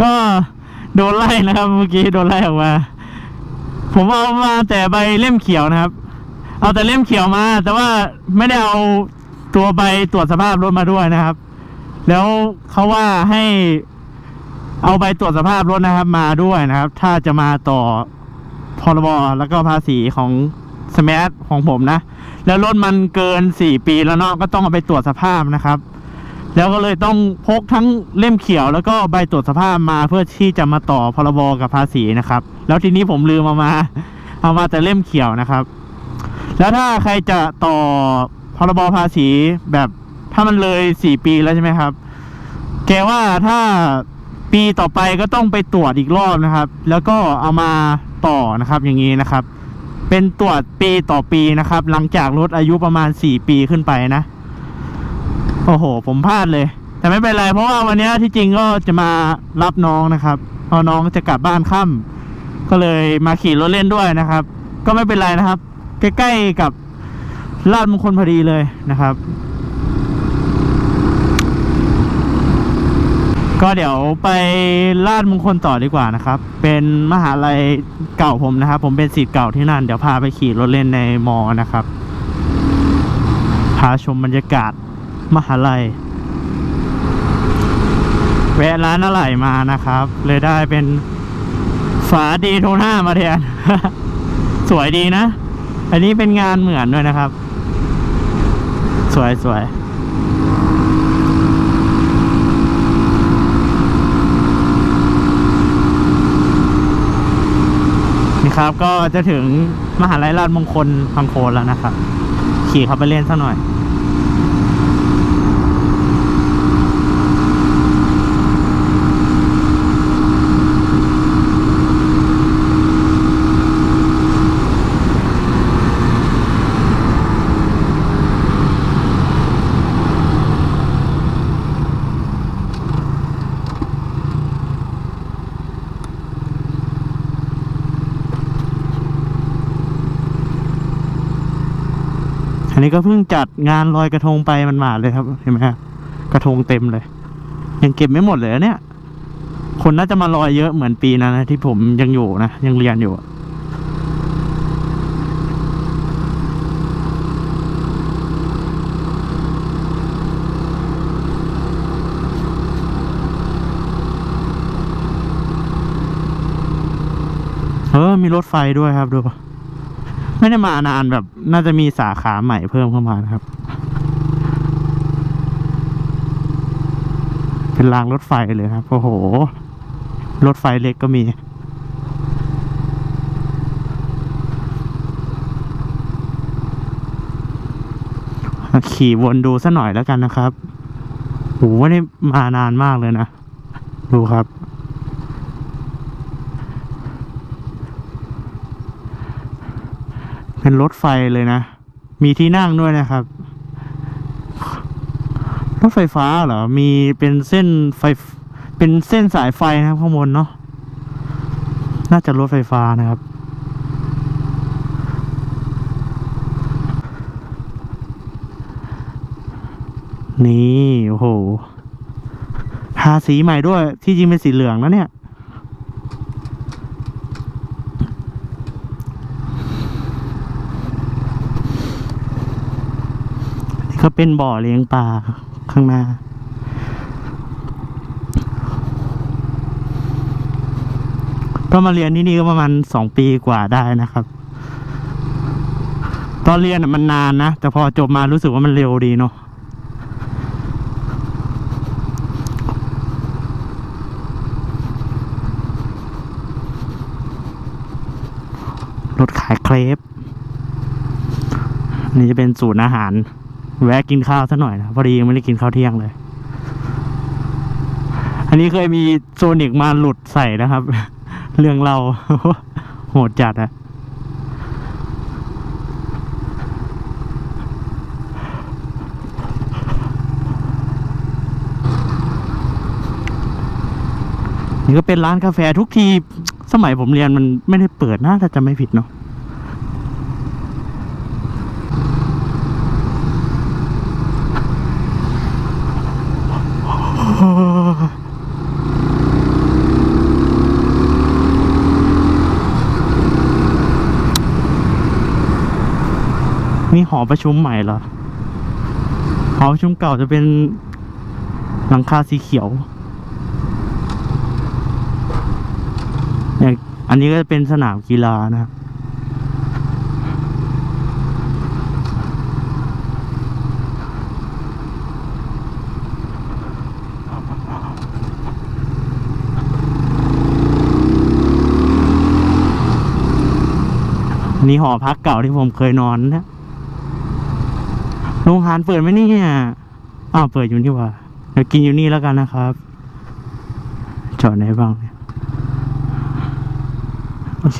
ก็โดนไล่นะครับเมื่อกี้โดนไล่ออกมา ผมเอามาแต่ใบเล่มเขียวนะครับ เอาแต่เล่มเขียวมา แต่ว่าไม่ได้เอาตัวใบตรวจสภาพรถมาด้วยนะครับ แล้วเขาว่าให้เอาใบตรวจสภาพรถนะครับ มาด้วยนะครับ ถ้าจะมาต่อพรบแล้วก็ภาษีของสมาร์ทของผมนะ แล้วรถมันเกินสี่ปีแล้วเนาะก็ต้องเอาไปตรวจสภาพนะครับ แล้วก็เลยต้องพกทั้งเล่มเขียวแล้วก็ใบตรวจสภาพมาเพื่อที่จะมาต่อพรบกับภาษีนะครับ แล้วทีนี้ผมลืมเอามา เอามาแต่เล่มเขียวนะครับ แล้วถ้าใครจะต่อพรบภาษีแบบถ้ามันเลยสี่ปีแล้วใช่ไหมครับ แกว่าถ้าปีต่อไปก็ต้องไปตรวจอีกรอบนะครับ แล้วก็เอามาต่อนะครับอย่างนี้นะครับ เป็นตรวจปีต่อปีนะครับ หลังจากรถอายุประมาณสี่ปีขึ้นไปนะ โอ้โห ผมพลาดเลย แต่ไม่เป็นไร เพราะว่าวันนี้ที่จริงก็จะมารับน้องนะครับเพอน้องจะกลับบ้านค่ำก็เลยมาขี่รถเล่นด้วยนะครับ ก็ไม่เป็นไรนะครับ ใกล้ๆกับลาดมงคลพอดีเลยนะครับ ก็เดี๋ยวไปลาดมงคลต่อดีกว่านะครับ เป็นมหาลัยเก่าผมนะครับ ผมเป็นศิษย์เก่าที่นั่น เดี๋ยวพาไปขี่รถเล่นในมอนะครับ พาชมบรรยากาศ มหาลัย แวะร้านอะไหล่มานะครับ เลยได้เป็นฝาดีโทน่ามาแทน สวยดีนะ อันนี้เป็นงานเหมือนด้วยนะครับ สวยสวยนี่ครับก็จะถึงมหาลัยราชมงคลพังโคนแล้วนะครับ ขี่เข้าไปเล่นสักหน่อย อันนี้ก็เพิ่งจัดงานลอยกระทงไปมันหมาดเลยครับ เห็นไหมครับกระทงเต็มเลย ยังเก็บไม่หมดเลยเนี่ย คนน่าจะมาลอยเยอะเหมือนปีนั้นนะที่ผมยังอยู่นะ ยังเรียนอยู่เออมีรถไฟด้วยครับดูปะ ไม่ได้มานานแบบ น่าจะมีสาขาใหม่เพิ่มเข้ามานะครับ เป็นรางรถไฟเลยครับ โอ้โห รถไฟเล็กก็มีขี่วนดูสัหน่อยแล้วกันนะครับโหไม่ได้มานานมากเลยนะ ดูครับ เป็นรถไฟเลยนะ มีที่นั่งด้วยนะครับ รถไฟฟ้าเหรอ มีเป็นเส้นไฟ เป็นเส้นสายไฟนะครับข้างบนเนาะ น่าจะรถไฟฟ้านะครับนี่ โอ้โหทาสีใหม่ด้วย ที่จริงเป็นสีเหลืองแล้วเนี่ย ก็เป็นบ่อเลี้ยงปลาข้างหน้า ก็มาเรียนที่นี่ก็ประมาณสองปีกว่าได้นะครับ ตอนเรียนมันนานนะ แต่พอจบมารู้สึกว่ามันเร็วดีเนาะรถขายเครปนี่จะเป็นศูนย์อาหาร แวะกินข้าวซะหน่อยนะพอดียังไม่ได้กินข้าวเที่ยงเลย อันนี้เคยมีโซนิกมาหลุดใส่นะครับ เรื่องเราโหดจัดอะนี่ก็เป็นร้านกาแฟทุกทีสมัยผมเรียนมันไม่ได้เปิดนะถ้าจะไม่ผิดเนาะี่หอประชุมใหม่เหรอ หอประชุมเก่าจะเป็นหลังคาสีเขียวอย่างอันนี้ก็จะเป็นสนามกีฬานะครับนนี้หอพักเก่าที่ผมเคยนอนนะ โรงอาหารเปิดไหมเนี่ยอ้าวเปิดอยู่นี่ว่าเดี๋ยวกินอยู่นี่แล้วกันนะครับ จอดไหนบ้างเนี่ยโอเค